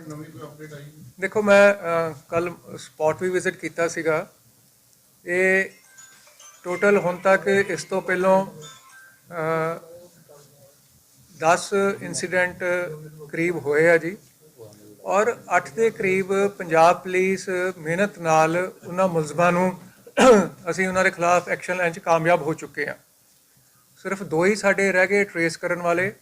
Department ਨਵੀਂ ਕੋਈ update ਆਈ? ਦੇਖੋ ਮੈਂ ਕੱਲ ਸਪੌਟ ਵੀ ਵਿਜ਼ਿਟ ਕੀਤਾ ਸੀਗਾ। ਇਹ ਟੋਟਲ ਹੁਣ ਤੱਕ ਇਸ ਤੋਂ ਪਹਿਲਾਂ ਅ, 10 ਇਨਸੀਡੈਂਟ ਕਰੀਬ ਹੋਏ ਆ ਜੀ। ਔਰ 8 ਦੇ ਕਰੀਬ ਪੰਜਾਬ ਪੁਲਿਸ ਮਿਹਨਤ ਨਾਲ ਉਹਨਾਂ ਮੁਲਜ਼ਮਾਂ ਨੂੰ ਅਸੀਂ ਉਹਨਾਂ ਦੇ ਖਿਲਾਫ ਐਕਸ਼ਨ ਲੈਣ 'ਚ ਕਾਮਯਾਬ ਹੋ ਚੁੱਕੇ ਆ। ਸਿਰਫ ਦੋ ਹੀ ਸਾਡੇ ਰਹਿ ਗਏ ਟਰੇਸ ਕਰਨ ਵਾਲੇ।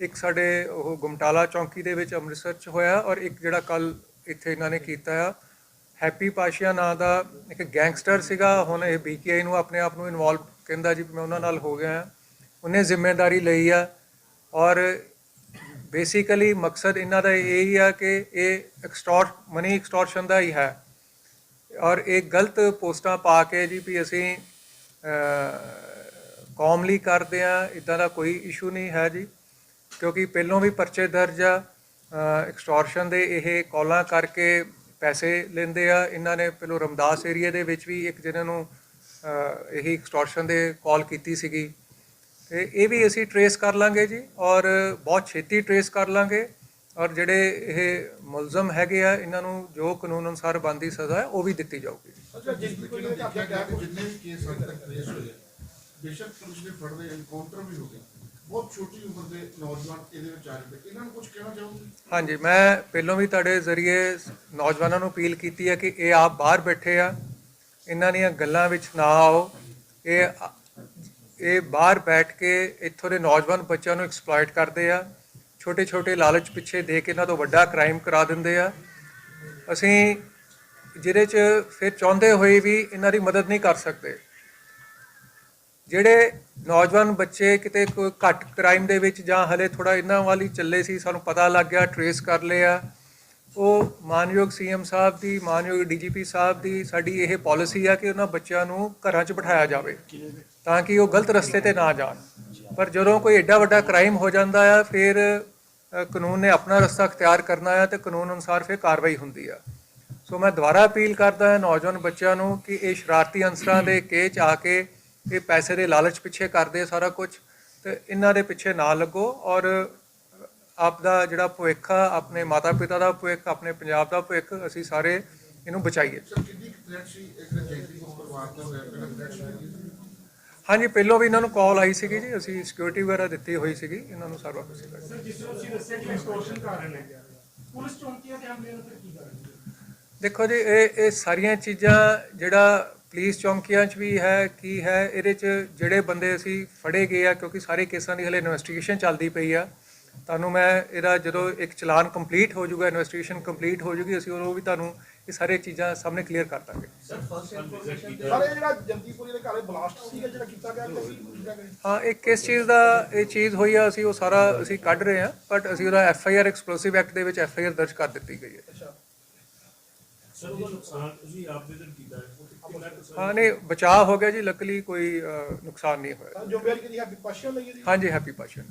ਇੱਕ ਸਾਡੇ ਉਹ ਗੁਮਟਾਲਾ ਚੌਂਕੀ ਦੇ ਵਿੱਚ ਅੰਮ੍ਰਿਤਸਰ 'ਚ ਹੋਇਆ ਔਰ ਇੱਕ ਜਿਹੜਾ ਕੱਲ ਇੱਥੇ ਇਹਨਾਂ ਨੇ ਕੀਤਾ ਆ, ਹੈਪੀ ਪਾਸ਼ੀਆ ਨਾਂ ਦਾ ਇੱਕ ਗੈਂਗਸਟਰ ਸੀਗਾ, ਹੁਣ ਇਹ ਬੀਕੇਆਈ ਨੂੰ ਆਪਣੇ ਆਪ ਨੂੰ ਇਨਵੋਲਵ ਕਹਿੰਦਾ ਜੀ ਵੀ ਮੈਂ ਉਹਨਾਂ ਨਾਲ ਹੋ ਗਿਆ ਉਹਨੇ ਜ਼ਿੰਮੇਵਾਰੀ ਲਈ ਆ ਔਰ ਬੇਸਿਕਲੀ ਮਕਸਦ ਇਹਨਾਂ ਦਾ ਇਹ ਹੀ ਆ ਕਿ ਇਹ ਐਕਸਟੋਰਟ ਮਨੀ ਐਕਸਟੋਰਸ਼ਨ ਦਾ ਹੀ ਹੈ। ਔਰ ਇਹ ਗਲਤ ਪੋਸਟਾਂ ਪਾ ਕੇ ਜੀ ਵੀ ਅਸੀਂ ਕੌਮਲੀ ਕਰਦੇ ਆ, ਇਦਾਂ ਦਾ ਕੋਈ ਇਸ਼ੂ ਨਹੀਂ ਹੈ ਜੀ। ਕਿਉਂਕਿ ਪਹਿਲੋਂ ਵੀ ਪਰਚੇ ਦਰਜ ਆ ਐਕਸਟੋਰਸ਼ਨ ਦੇ ਇਹ ਕਾਲਾਂ ਕਰਕੇ ਪੈਸੇ ਲੈਂਦੇ ਆ। ਇਹਨਾਂ ਨੇ ਪਹਿਲਾਂ ਰਮਦਾਸ ਏਰੀਆ ਦੇ ਵਿੱਚ ਵੀ ਇੱਕ ਜਿਹਨਾਂ ਨੂੰ ਇਹੀ ਐਕਸਟੋਰਸ਼ਨ ਦੇ ਕਾਲ ਕੀਤੀ ਸੀਗੀ। ਤੇ ਇਹ ਵੀ ਅਸੀਂ ਟਰੇਸ ਕਰ ਲਾਂਗੇ ਜੀ ਔਰ ਬਹੁਤ ਛੇਤੀ ਟਰੇਸ ਕਰ ਲਾਂਗੇ ਔਰ ਜਿਹੜੇ ਇਹ ਮੁਲਜ਼ਮ ਹੈਗੇ ਆ, ਇਹਨਾਂ ਨੂੰ ਜੋ ਕਾਨੂੰਨ ਅਨੁਸਾਰ ਬੰਦੀ ਸਜ਼ਾ ਹੈ, ਉਹ ਵੀ ਦਿੱਤੀ ਜਾਊਗੀ। ਅੱਛਾ ਜਿੰਨੇ ਵੀ ਕੇਸ ਹੁਣ ਤੱਕ ਟ੍ਰੇਸ ਹੋਏ ਬੇਸ਼ੱਕ ਪੁਲਿਸ ਨੇ ਫੜਦੇ ਐਨਕਾਊਂਟਰ ਵੀ ਹੋ ਗਏ। ਬਹੁਤ ਛੋਟੀ ਉਮਰ ਦੇ ਨੌਜਵਾਨ ਇਹਦੇ ਵਿੱਚ ਆ ਰਹੇ ਇਹਨਾਂ ਨੂੰ ਕੁਝ ਕਹਿਣਾ ਚਾਹੋਗੇ? ਹਾਂਜੀ, ਮੈਂ ਪਹਿਲਾਂ ਵੀ ਤੁਹਾਡੇ ਜ਼ਰੀਏ ਨੌਜਵਾਨਾਂ ਨੂੰ ਅਪੀਲ ਕੀਤੀ ਹੈ ਕਿ ਇਹ ਆਪ ਬਾਹਰ ਬੈਠੇ ਆ। ਇਹਨਾਂ ਦੀਆਂ ਗੱਲਾਂ ਵਿੱਚ ਨਾ ਆਓ। ਇਹ ਇਹ ਬਾਹਰ ਬੈਠ ਕੇ ਇੱਥੋਂ ਦੇ ਨੌਜਵਾਨ ਬੱਚਿਆਂ ਨੂੰ ਐਕਸਪਲੋਇਟ ਕਰਦੇ ਆ। ਛੋਟੇ ਛੋਟੇ ਲਾਲਚ ਪਿੱਛੇ ਦੇ ਕੇ ਇਹਨਾਂ ਤੋਂ ਵੱਡਾ ਕ੍ਰਾਈਮ ਕਰਾ ਦਿੰਦੇ ਆ। ਅਸੀਂ ਜਿਹਦੇ 'ਚ ਫਿਰ ਚਾਹੁੰਦੇ ਹੋਏ ਵੀ ਇਹਨਾਂ ਦੀ ਮਦਦ ਨਹੀਂ ਕਰ ਸਕਦੇ। ਜਿਹੜੇ ਨੌਜਵਾਨ ਬੱਚੇ ਕਿਤੇ ਕੋਈ ਘੱਟ ਕ੍ਰਾਈਮ ਦੇ ਵਿੱਚ ਜਾਂ ਹਲੇ ਥੋੜਾ ਇਹਨਾਂ ਵਾਲੀ ਚੱਲੇ ਸੀ, ਸਾਨੂੰ ਪਤਾ ਲੱਗ ਗਿਆ ਟਰੇਸ ਕਰ ਲਿਆ। ਉਹ ਮਾਨਯੋਗ ਸੀਐਮ ਸਾਹਿਬ ਦੀ, ਮਾਨਯੋਗ ਡੀਜੀਪੀ ਸਾਹਿਬ ਦੀ ਸਾਡੀ ਇਹ ਪਾਲਿਸੀ ਆ ਕਿ ਉਹਨਾਂ ਬੱਚਿਆਂ ਨੂੰ ਘਰਾਂ 'ਚ ਬਿਠਾਇਆ ਜਾਵੇ ਤਾਂ ਕਿ ਉਹ ਗਲਤ ਰਸਤੇ ਤੇ ਨਾ ਜਾਣ। ਪਰ ਜਦੋਂ ਕੋਈ ਐਡਾ ਵੱਡਾ ਕ੍ਰਾਈਮ ਹੋ ਜਾਂਦਾ ਆ, ਫਿਰ ਕਾਨੂੰਨ ਨੇ ਆਪਣਾ ਰਸਤਾ ਅਖਤਿਆਰ ਕਰਨਾ ਆ ਤੇ ਕਾਨੂੰਨ ਅਨੁਸਾਰ ਫਿਰ ਕਾਰਵਾਈ ਹੁੰਦੀ ਆ। ਸੋ ਮੈਂ ਦੁਬਾਰਾ ਅਪੀਲ ਕਰਦਾ ਹਾਂ ਨੌਜਵਾਨ ਬੱਚਿਆਂ ਨੂੰ ਕਿ ਇਹ ਸ਼ਰਾਰਤੀ ਅੰਸਰਾਂ ਦੇ ਕੇਚ ਆ ਕੇ ਇਹ ਪੈਸੇ ਦੇ ਲਾਲਚ ਪਿੱਛੇ ਕਰਦੇ ਆ ਸਾਰਾ ਕੁਝ ਤੇ ਇਹਨਾਂ ਦੇ ਪਿੱਛੇ ਨਾ ਲੱਗੋ ਔਰ ਆਪ ਦਾ ਜਿਹੜਾ ਭਵਿੱਖ ਆ ਆਪਣੇ ਮਾਤਾ ਪਿਤਾ ਦਾ ਭਵਿੱਖ ਆਪਣੇ ਪੰਜਾਬ ਦਾ ਭਵਿੱਖ ਅਸੀਂ ਸਾਰੇ ਇਹਨੂੰ ਬਚਾਈਏ। ਹਾਂਜੀ ਪਹਿਲਾਂ ਵੀ ਇਹਨਾਂ ਨੂੰ ਕਾਲ ਆਈ ਸੀਗੀ ਜੀ ਅਸੀਂ ਸਿਕਿਉਰਿਟੀ ਵਗੈਰਾ ਦਿੱਤੀ ਹੋਈ ਸੀਗੀ ਇਹਨਾਂ ਨੂੰ ਸਾਰਾ ਕੁਝ ਸੀਗਾ। ਸਰ ਜਿਸ ਤਰ੍ਹਾਂ ਤੁਸੀਂ ਦੱਸਿਆ ਕਿ ਐਕਸਟੋਰਸ਼ਨ ਕਾਰਨ ਹੈ ਪੁਲਿਸ ਚੌਂਕੀਆਂ ਦੇ ਹਮਲੇ ਨੂੰ ਫਿਰ ਕੀ ਕਰਾਂਗੇ ਦੇਖੋ ਜੀ ਇਹ ਇਹ ਸਾਰੀਆਂ ਚੀਜ਼ਾਂ ਜਿਹੜਾ ਪੁਲਿਸ ਚੌਂਕੀਆਂ 'ਚ ਵੀ ਹੈ ਕੀ ਹੈ ਇਹਦੇ 'ਚ ਜਿਹੜੇ ਬੰਦੇ ਅਸੀਂ ਫੜੇ ਗਏ ਆ ਕਿਉਂਕਿ ਸਾਰੇ ਕੇਸਾਂ ਦੀ ਹਲੇ ਇਨਵੈਸਟੀਗੇਸ਼ਨ ਚੱਲਦੀ ਪਈ ਆ ਤੁਹਾਨੂੰ ਮੈਂ ਇਹਦਾ ਜਦੋਂ ਇੱਕ ਚਲਾਨ ਕੰਪਲੀਟ ਹੋ ਜਾਊਗਾ ਇਨਵੈਸਟੀਗੇਸ਼ਨ ਕੰਪਲੀਟ ਹੋ ਜਾਊਗੀ ਅਸੀਂ ਉਹ ਵੀ ਤੁਹਾਨੂੰ ਇਹ ਸਾਰੀਆਂ ਚੀਜ਼ਾਂ ਸਾਹਮਣੇ ਕਲੀਅਰ ਕਰ ਦਾਂਗੇ। ਸਰ ਇਹ ਜਿਹੜਾ ਜੰਦੀਪੁਰੀ ਦੇ ਘਰੇ ਬਲਾਸਟ ਸੀਗਾ ਜਿਹੜਾ ਕੀਤਾ ਗਿਆ ਕੋਈ ਦੂਜਾ ਕੋਈ ਹਾਂ ਇਹ ਕਿਸ ਚੀਜ਼ ਦਾ ਇਹ ਚੀਜ਼ ਹੋਈ ਆ ਅਸੀਂ ਉਹ ਸਾਰਾ ਅਸੀਂ ਕੱਢ ਰਹੇ ਹਾਂ ਬਟ ਅਸੀਂ ਉਹਦਾ F I R explosive act ਦੇ ਵਿੱਚ ਐਫ ਆਈ ਆਰ ਦਰਜ ਕਰ ਦਿੱਤੀ ਗਈ ਹੈ। ਅੱਛਾ। ਸਰ ਉਹਦਾ ਨੁਕਸਾਨ ਤੁਸੀਂ ਆਪ ਵਿਜ਼ਿਟ ਕੀਤਾ ਹੈ। ਉਹ ਕਿੰਨਾ ਕੁ ਸਰ ਹਾਂ ਨਹੀਂ ਬਚਾਅ ਹੋ ਗਿਆ ਜੀ ਲੱਕਲੀ ਕੋਈ ਨੁਕਸਾਨ ਨਹੀਂ ਹੋਇਆ। ਜੋ ਬੇਰ ਕੀ ਹੈ ਵਿਪਾਸ਼ਾ ਲਈ ਜੀ। ਹਾਂਜੀ ਹੈਪੀ ਪਾਸ਼ਨ